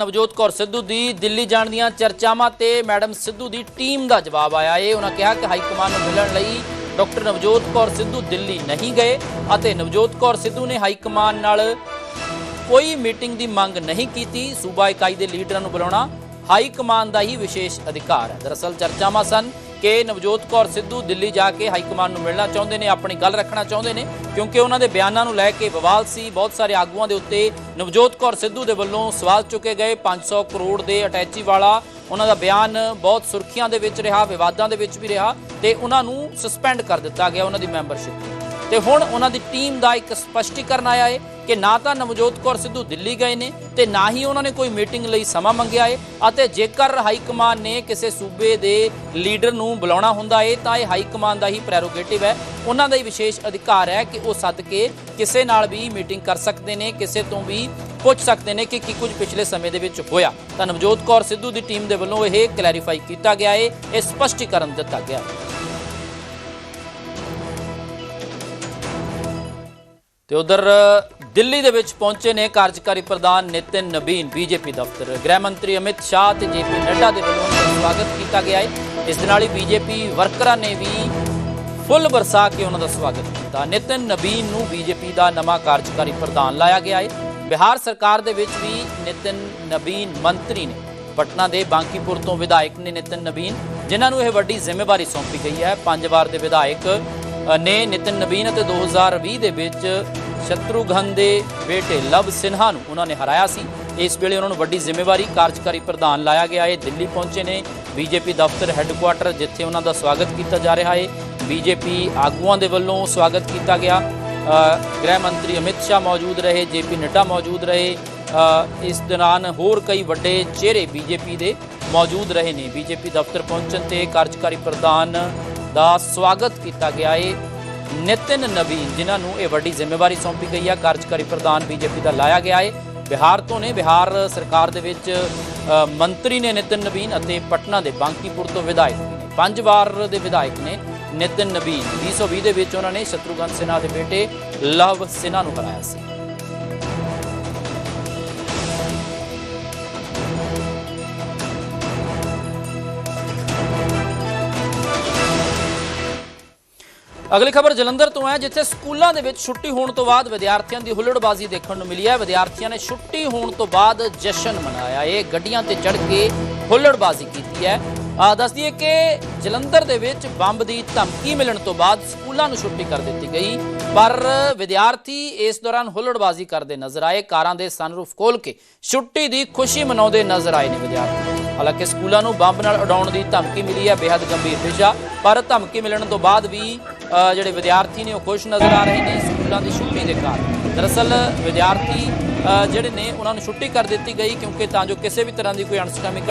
ਨਵਜੋਤ ਕੌਰ ਸਿੱਧੂ ਦੀ ਦਿੱਲੀ ਜਾਣ ਦੀਆਂ ਚਰਚਾਵਾਂ ਤੇ ਮੈਡਮ ਸਿੱਧੂ ਦੀ ਟੀਮ ਦਾ ਜਵਾਬ ਆਇਆ। ਏ ਉਹਨਾਂ ਕਿਹਾ ਕਿ ਹਾਈ ਕਮਾਂਡ ਨੂੰ ਮਿਲਣ ਲਈ ਡਾਕਟਰ ਨਵਜੋਤ ਕੌਰ ਸਿੱਧੂ ਦਿੱਲੀ ਨਹੀਂ ਗਏ ਅਤੇ ਨਵਜੋਤ ਕੌਰ ਸਿੱਧੂ ਨੇ ਹਾਈ ਕਮਾਂਡ ਨਾਲ ਕੋਈ ਮੀਟਿੰਗ ਦੀ ਮੰਗ ਨਹੀਂ ਕੀਤੀ। ਸੂਬਾ ਇਕਾਈ ਦੇ ਲੀਡਰਾਂ ਨੂੰ ਬੁਲਾਉਣਾ ਹਾਈ ਕਮਾਂਡ ਦਾ ਹੀ ਵਿਸ਼ੇਸ਼ ਅਧਿਕਾਰ ਹੈ। ਦਰਅਸਲ ਚਰਚਾਵਾਂ ਸਨ ਕਿ ਨਵਜੋਤ ਕੌਰ ਸਿੱਧੂ ਦਿੱਲੀ ਜਾ ਕੇ ਹਾਈ ਕਮਾਂਡ ਨੂੰ ਮਿਲਣਾ ਚਾਹੁੰਦੇ ਨੇ, ਆਪਣੀ ਗੱਲ ਰੱਖਣਾ ਚਾਹੁੰਦੇ ਨੇ, ਕਿਉਂਕਿ ਉਹਨਾਂ ਦੇ ਬਿਆਨਾਂ ਨੂੰ ਲੈ ਕੇ ਵਿਵਾਦ ਸੀ। ਬਹੁਤ ਸਾਰੇ ਆਗੂਆਂ ਦੇ ਉੱਤੇ ਨਵਜੋਤ ਕੌਰ ਸਿੱਧੂ ਦੇ ਵੱਲੋਂ ਸਵਾਲ ਚੁੱਕੇ ਗਏ। 500 ਕਰੋੜ ਦੇ ਅਟੈਚੀ ਵਾਲਾ ਉਹਨਾਂ ਦਾ ਬਿਆਨ ਬਹੁਤ ਸੁਰਖੀਆਂ ਦੇ ਵਿੱਚ ਰਿਹਾ, ਵਿਵਾਦਾਂ ਦੇ ਵਿੱਚ ਵੀ ਰਿਹਾ ਤੇ ਉਹਨਾਂ ਨੂੰ ਸਸਪੈਂਡ ਕਰ ਦਿੱਤਾ ਗਿਆ ਉਹਨਾਂ ਦੀ ਮੈਂਬਰਸ਼ਿਪ ਤੇ ਹੁਣ ਉਹਨਾਂ ਦੀ ਟੀਮ ਦਾ ਇੱਕ ਸਪਸ਼ਟੀਕਰਨ ਆਇਆ ਹੈ ਕਿ ਨਾ ਤਾਂ ਨਵਜੋਤ ਕੌਰ ਸਿੱਧੂ ਦਿੱਲੀ ਗਏ ਨੇ ਤੇ ਨਾ ਹੀ ਉਹਨਾਂ ਨੇ ਕੋਈ ਮੀਟਿੰਗ ਲਈ ਸਮਾਂ ਮੰਗਿਆ ਹੈ ਅਤੇ ਜੇਕਰ ਹਾਈ ਕਮਾਂਡ ਨੇ ਕਿਸੇ ਸੂਬੇ ਦੇ ਲੀਡਰ ਨੂੰ ਬੁਲਾਉਣਾ ਹੁੰਦਾ ਹੈ ਤਾਂ ਇਹ ਹਾਈ ਕਮਾਂਡ ਦਾ ਹੀ ਪ੍ਰੈਰੋਗੇਟਿਵ ਹੈ। ਉਹਨਾਂ ਦਾ ਹੀ ਵਿਸ਼ੇਸ਼ ਅਧਿਕਾਰ ਹੈ ਕਿ ਉਹ ਸੱਦ ਕੇ ਕਿਸੇ ਨਾਲ ਵੀ ਮੀਟਿੰਗ ਕਰ ਸਕਦੇ ਨੇ, ਕਿਸੇ ਤੋਂ ਵੀ ਪੁੱਛ ਸਕਦੇ ਨੇ ਕਿ ਕੀ ਕੁਝ ਪਿਛਲੇ ਸਮੇਂ ਦੇ ਵਿੱਚ ਹੋਇਆ। ਤਾਂ ਨਵਜੋਤ ਕੌਰ ਸਿੱਧੂ ਦੀ ਟੀਮ ਦੇ ਵੱਲੋਂ ਇਹ ਕਲੈਰੀਫਾਈ ਕੀਤਾ ਗਿਆ ਹੈ, ਇਹ ਸਪਸ਼ਟੀਕਰਨ ਦਿੱਤਾ ਗਿਆ ਹੈ। ਤੇ ਉਧਰ ਦਿੱਲੀ ਦੇ ਵਿੱਚ ਪਹੁੰਚੇ ਨੇ ਕਾਰਜਕਾਰੀ ਪ੍ਰਧਾਨ ਨਿਤਿਨ ਨਬੀਨ, ਬੀਜੇਪੀ ਦਫ਼ਤਰ। ਗ੍ਰਹਿ ਮੰਤਰੀ ਅਮਿਤ ਸ਼ਾਹ ਤੇ ਜੇਪੀ ਨੱਡਾ ਦੇ ਵੱਲੋਂ ਉਹਨਾਂ ਦਾ ਸਵਾਗਤ ਕੀਤਾ ਗਿਆ ਹੈ। ਇਸ ਦੇ ਨਾਲ ਹੀ ਬੀਜੇਪੀ ਵਰਕਰਾਂ ਨੇ ਵੀ ਫੁੱਲ ਵਰਸਾ ਕੇ ਉਹਨਾਂ ਦਾ ਸਵਾਗਤ ਕੀਤਾ। ਨਿਤਿਨ ਨਬੀਨ ਨੂੰ ਬੀਜੇਪੀ ਦਾ ਨਵਾਂ ਕਾਰਜਕਾਰੀ ਪ੍ਰਧਾਨ ਲਾਇਆ ਗਿਆ ਹੈ। ਬਿਹਾਰ ਸਰਕਾਰ ਦੇ ਵਿੱਚ ਵੀ ਨਿਤਿਨ ਨਬੀਨ ਮੰਤਰੀ ਨੇ। ਪਟਨਾ ਦੇ ਬਾਂਕੀਪੁਰ ਤੋਂ ਵਿਧਾਇਕ ਨੇ ਨਿਤਿਨ ਨਬੀਨ, ਜਿਨ੍ਹਾਂ ਨੂੰ ਇਹ ਵੱਡੀ ਜ਼ਿੰਮੇਵਾਰੀ ਸੌਂਪੀ ਗਈ ਹੈ। ਪੰਜ ਵਾਰ ਦੇ ਵਿਧਾਇਕ ਨੇ ਨਿਤਿਨ ਨਬੀਨ ਅਤੇ 2020 ਦੇ ਵਿੱਚ ਸ਼ਤਰੂਘਨ ਦੇ ਬੇਟੇ ਲਵ ਸਿਨਹਾ ਨੂੰ ਉਹਨਾਂ ਨੇ ਹਰਾਇਆ ਸੀ ਇਸ ਵੇਲੇ ਉਹਨਾਂ ਨੂੰ ਵੱਡੀ ਜ਼ਿੰਮੇਵਾਰੀ ਕਾਰਜਕਾਰੀ ਪ੍ਰਧਾਨ ਲਾਇਆ ਗਿਆ ਹੈ ਦਿੱਲੀ ਪਹੁੰਚੇ ਨੇ ਬੀਜੇਪੀ ਦਫ਼ਤਰ ਹੈੱਡਕੁਆਟਰ ਜਿੱਥੇ ਉਹਨਾਂ ਦਾ ਸਵਾਗਤ ਕੀਤਾ ਜਾ ਰਿਹਾ ਹੈ ਬੀਜੇਪੀ ਆਗੂਆਂ ਦੇ ਵੱਲੋਂ ਸਵਾਗਤ ਕੀਤਾ ਗਿਆ ਗ੍ਰਹਿ ਮੰਤਰੀ ਅਮਿਤ ਸ਼ਾਹ ਮੌਜੂਦ ਰਹੇ ਜੇਪੀ ਨੱਡਾ ਮੌਜੂਦ ਰਹੇ ਇਸ ਦੌਰਾਨ ਹੋਰ ਕਈ ਵੱਡੇ ਚਿਹਰੇ ਬੀਜੇਪੀ ਦੇ ਮੌਜੂਦ ਰਹੇ ਨੇ ਬੀਜੇਪੀ ਦਫ਼ਤਰ ਪਹੁੰਚਣ ਤੇ ਕਾਰਜਕਾਰੀ ਪ੍ਰਧਾਨ ਦਾ ਸਵਾਗਤ ਕੀਤਾ ਗਿਆ ਹੈ ਨਿਤਿਨ ਨਵੀਨ, ਜਿਨ੍ਹਾਂ ਨੂੰ ਇਹ ਵੱਡੀ ਜ਼ਿੰਮੇਵਾਰੀ ਸੌਂਪੀ ਗਈ ਹੈ ਕਾਰਜਕਾਰੀ ਪ੍ਰਧਾਨ ਬੀਜੇਪੀ ਦਾ ਲਾਇਆ ਗਿਆ ਹੈ ਬਿਹਾਰ ਤੋਂ ਨੇ, ਬਿਹਾਰ ਸਰਕਾਰ ਦੇ ਵਿੱਚ ਮੰਤਰੀ ਨੇ ਨਿਤਿਨ ਨਵੀਨ ਅਤੇ ਪਟਨਾ ਦੇ ਬਾਂਕੀਪੁਰ ਤੋਂ ਵਿਧਾਇਕ ਪੰਜ ਵਾਰ ਦੇ ਵਿਧਾਇਕ ਨੇ ਨਿਤਿਨ ਨਵੀਨ। 2020 ਦੇ ਵਿੱਚ ਉਹਨਾਂ ਨੇ ਸ਼ਤਰੂਘਨ ਸਿਨਹਾ ਦੇ ਬੇਟੇ ਲਵ ਸਿਨਹਾ ਨੂੰ ਹਰਾਇਆ ਸੀ। ਅਗਲੀ ਖਬਰ ਜਲੰਧਰ ਤੋਂ ਹੈ, ਜਿੱਥੇ ਸਕੂਲਾਂ ਦੇ ਵਿੱਚ ਛੁੱਟੀ ਹੋਣ ਤੋਂ ਬਾਅਦ ਵਿਦਿਆਰਥੀਆਂ ਦੀ ਹੁੱਲੜਬਾਜ਼ੀ ਦੇਖਣ ਨੂੰ ਮਿਲੀ ਹੈ। ਵਿਦਿਆਰਥੀਆਂ ਨੇ ਛੁੱਟੀ ਹੋਣ ਤੋਂ ਬਾਅਦ ਜਸ਼ਨ ਮਨਾਇਆ। ਇਹ ਗੱਡੀਆਂ ਤੇ ਚੜ੍ਹ ਕੇ ਹੁੱਲੜਬਾਜ਼ੀ ਕੀਤੀ ਹੈ। ਆ, ਦੱਸ ਦਈਏ ਕਿ ਜਲੰਧਰ ਦੇ ਵਿੱਚ ਬੰਬ ਦੀ ਧਮਕੀ ਮਿਲਣ ਤੋਂ ਬਾਅਦ ਸਕੂਲਾਂ ਨੂੰ ਛੁੱਟੀ ਕਰ ਦਿੱਤੀ ਗਈ। ਪਰ ਵਿਦਿਆਰਥੀ ਇਸ ਦੌਰਾਨ ਹੁੱਲੜਬਾਜ਼ੀ ਕਰਦੇ ਨਜ਼ਰ ਆਏ। ਕਾਰਾਂ ਦੇ ਸਨਰੂਫ ਖੋਲ ਕੇ ਛੁੱਟੀ ਦੀ ਖੁਸ਼ੀ ਮਨਾਉਂਦੇ ਨਜ਼ਰ ਆਏ ਨੇ ਵਿਦਿਆਰਥੀ। ਹਾਲਾਂਕਿ ਸਕੂਲਾਂ ਨੂੰ ਬੰਬ ਨਾਲ ਉਡਾਉਣ ਦੀ ਧਮਕੀ ਮਿਲੀ ਹੈ ਬੇहद ਗੰਭੀਰ ਵਿਸ਼ਾ ਪਰ ਧਮਕੀ ਮਿਲਣ ਤੋਂ ਬਾਅਦ ਵੀ ਜਿਹੜੇ ਵਿਦਿਆਰਥੀ ਨੇ ਉਹ ਖੁਸ਼ ਨਜ਼ਰ ਆ ਰਹੇ ਨੇ ਸਕੂਲਾਂ ਦੀ ਛੁੱਟੀ ਦੇ ਕਾਰਨ। ਦਰਅਸਲ ਵਿਦਿਆਰਥੀ ਜਿਹੜੇ ਨੇ, ਉਹਨਾਂ ਨੂੰ ਛੁੱਟੀ ਕਰ ਦਿੱਤੀ ਗਈ ਕਿਉਂਕਿ ਤਾਂ ਜੋ ਕਿਸੇ ਵੀ ਤਰ੍ਹਾਂ ਦੀ ਕੋਈ ਅਣਸੁਖਾਵੀ